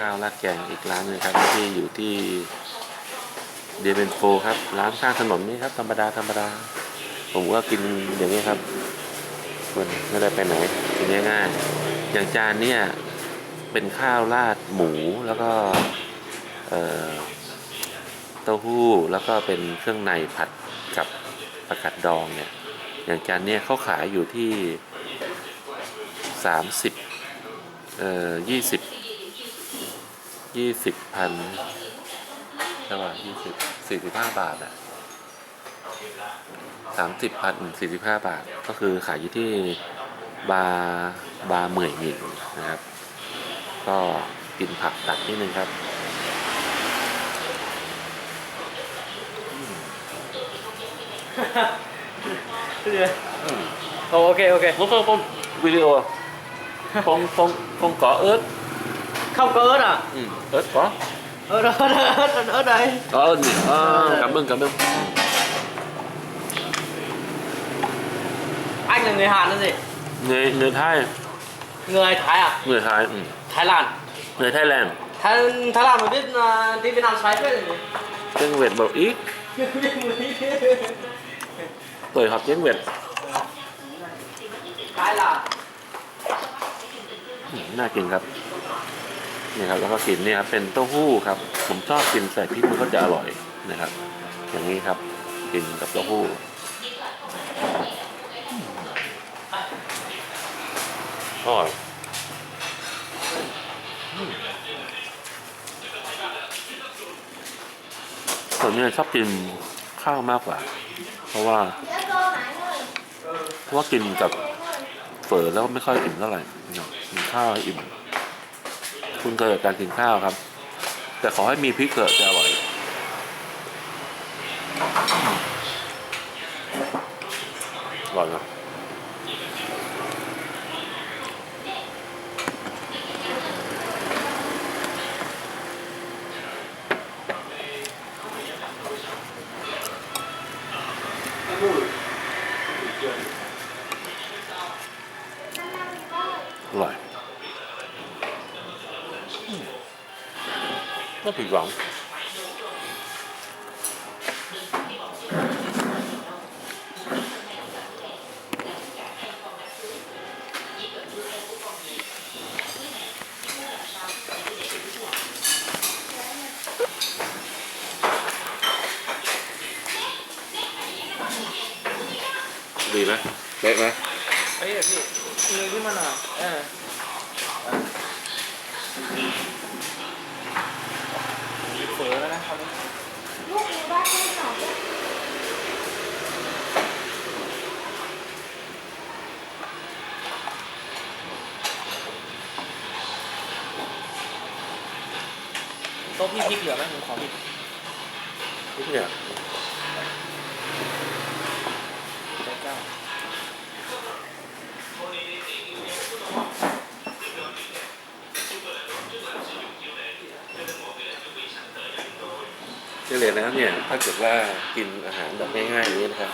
ข้าวราดแกงอีกร้านหนึงครับที่อยู่ที่เดเวนโฟครับร้านข้างถนนนี่ครับธรรมดาธรรมดา ผมก็กินอย่างนี้ครับคนไม่ได้ไปไหนกินง่ายๆอย่างจานเนี่ยเป็นข้าวราดหมูแล้วก็เอ่อเต้าหู้แล้วก็เป็นเครื่องในผัดกับผักกัดดองเนี่ยอย่างจานเนี่ยเขาขายอยู่ที่สามสิบเอ่อยี่สิบ ยี่สิบพันเท่าไหร่ยี่สิบสี่สิบห้าบาทอะสามสิบพันสี่สิบห้าบาท ก็คือขายอยู่ที่บาร์บาร์เหมยหมิงนะครับ ก็กินผักตัดนิดนึงครับโอเค โอเค Một phong phong video phong phong phong có ớt không có ớt à ừ, ớt có ớt ớt ớt ớt, ớt đây có ớt nhỉ à, cảm ơn cảm ơn anh là người Hàn hay gì người người Thái người Thái à người Thái ừ. Thái Lan người Thái Lan Thái Thái Lan mà biết uh, đi Việt Nam xoáy phết rồi nhỉ tiếng Việt bảo ít tuổi học tiếng Việt Thái Lan อืมน่ากินครับ นี่ครับแล้วก็กินเนี่ยครับเป็นเต้าหู้ครับ ผมชอบกินใส่พริกมันก็จะอร่อยนะครับ อย่างนี้ครับกินกับเต้าหู้อร่อยผมเนี่ยชอบกินข้าวมากกว่า เพราะว่าเพราะว่ากินกับเฝอแล้วไม่ค่อยอิ่มเท่าไหร่นะครับกินข้าวอิ่ม คุณเคยกับการกินข้าวครับ แต่ขอให้มีพริกเกลือจะอร่อยอร่อยนะอ ไม่ผิดหวังดีไหมเล็กไหม ấy là gì người cái mà nào à. phở đó đấy không ลูกอยู่บ้านไม่สอบเลยโต๊ะพี่พริกเหลือไหมผมขอพริกพริกเนี่ยพระเจ้า เฉลี่ยแล้วเนี่ยถ้าเกิดว่ากินอาหารแบบง่ายๆอย่างนี้นะครับ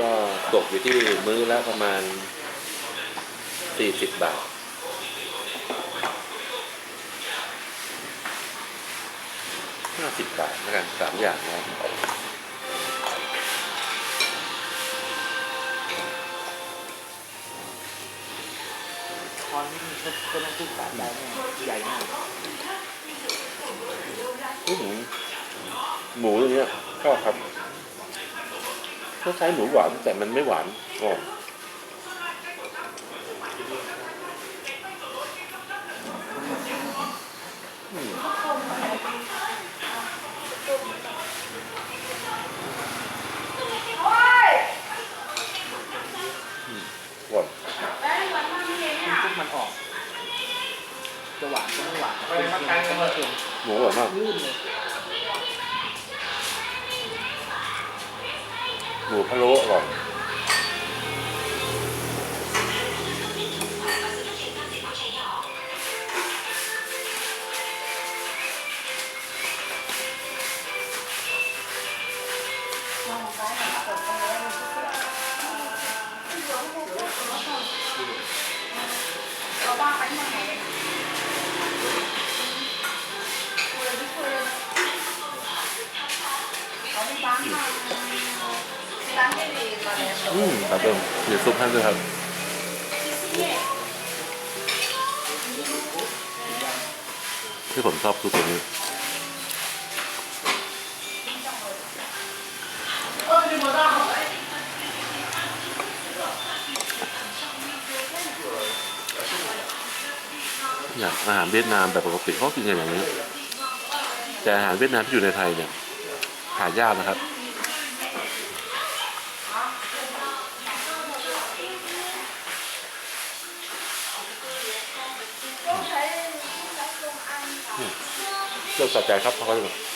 ก็ตกอยู่ที่มื้อละประมาณ 40 บาท50บบาทแล้วกันสามอย่างนะคอนนี่ก็ก็ต้องพูดสามใบแน่ใหญ่มาก อื้อหือ หมูอย่างเงี้ยชอบครับก็ใช้หมูหวานแต่มันไม่หวานอ๋อมอืมหวาน คุณปุ๊บมันออก จะหวานก็ไม่หวานเค็มๆก็ไม่เค็ม หมูอร่อยมาก ลื่นเลย หมูพะโล้อร่อยมองซ้ายหันกดตรงนี้มันเอาบ้าไปที่ไห อืมครับเริ่มมีซุปให้ด้วยครับที่ผมชอบคือตัวนี้อย่างอาหารเวียดนามแบบปกติเขากินกันอย่างนี้ แต่อาหารเวียดนามที่อยู่ในไทยเนี่ยหายากนะครับ ต้องใช้ใช้ตรงอัน เลือกสะใจครับท่านผู้ชม